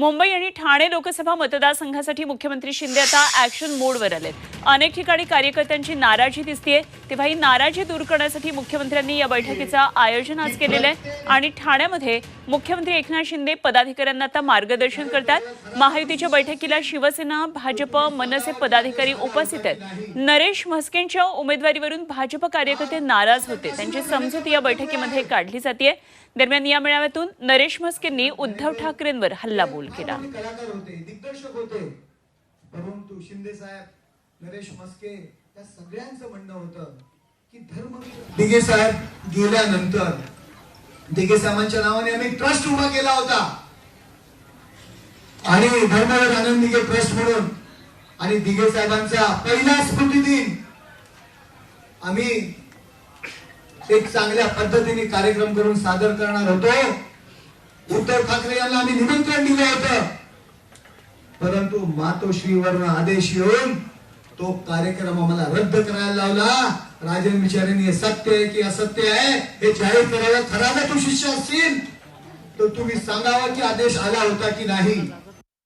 मुंबई आणि ठाणे लोकसभा मतदारसंघासाठी मुख्यमंत्री शिंदे आता ऍक्शन मोडवर आलेत. अनेक ठिकाणी कार्यकर्त्यांची नाराजी दिसतीये. तेव्हा ही नाराजी दूर करण्यासाठी मुख्यमंत्र्यांनी या बैठकीचं आयोजन आज केलेलं आहे. आणि ठाण्यामध्ये मुख्यमंत्री एकनाथ शिंदे पदाधिकाऱ्यांना आता मार्गदर्शन करतात. महायुतीच्या बैठकीला शिवसेना भाजप मनसे पदाधिकारी उपस्थित आहेत. नरेश म्हस्केंच्या उमेदवारीवरून भाजप कार्यकर्ते नाराज होते. त्यांची समजूत या बैठकीमध्ये काढली जाते दरम्यान या मेळाव्यातून नरेश म्हस्केंनी उद्धव ठाकरेंवर हल्लाबोल केला. कलाकार होते दिग्दर्शक होते. परंतु शिंदे साहेब नरेश मस्के या सगळ्यांचं म्हणणं होतं की धर्म दिगे साहेब गेल्यानंतर दिगे साहेबांच्या नावाने आम्ही ट्रस्ट उभा केला होता. आणि धर्मवीर आनंद दिगे ट्रस्ट म्हणून आणि दिगे साहेबांचा पहिला स्मृती दिन आम्ही एक चांगल्या पद्धतीने कार्यक्रम करून सादर करणार होतो. उद्धव ठाकरे यांना आम्ही निमंत्रण दिलं होतं. परंतु मातोश्रीवरून आदेश येऊन तो कार्यक्रम आम्हाला रद्द करायला लावला. राजन विचारेंनी हे सत्य आहे की असत्य आहे हे जाहीर करायला खरा ना तू शिष्य असतील? तर तुम्ही सांगावं की आदेश आला होता की नाही?